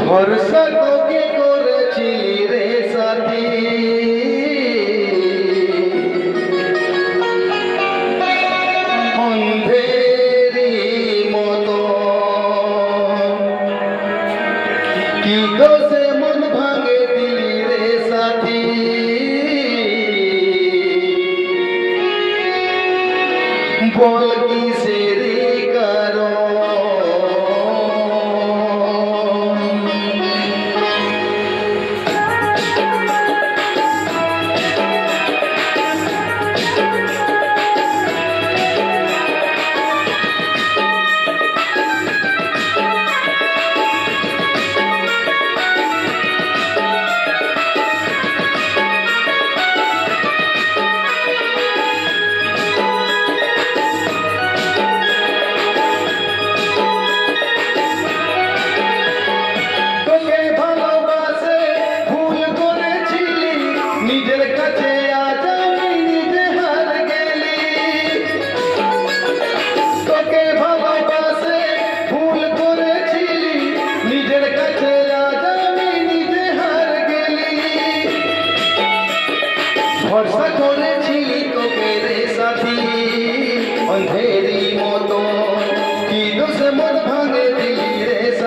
ভরসা তোকে করেছিলি রে সাথী? মতো। কি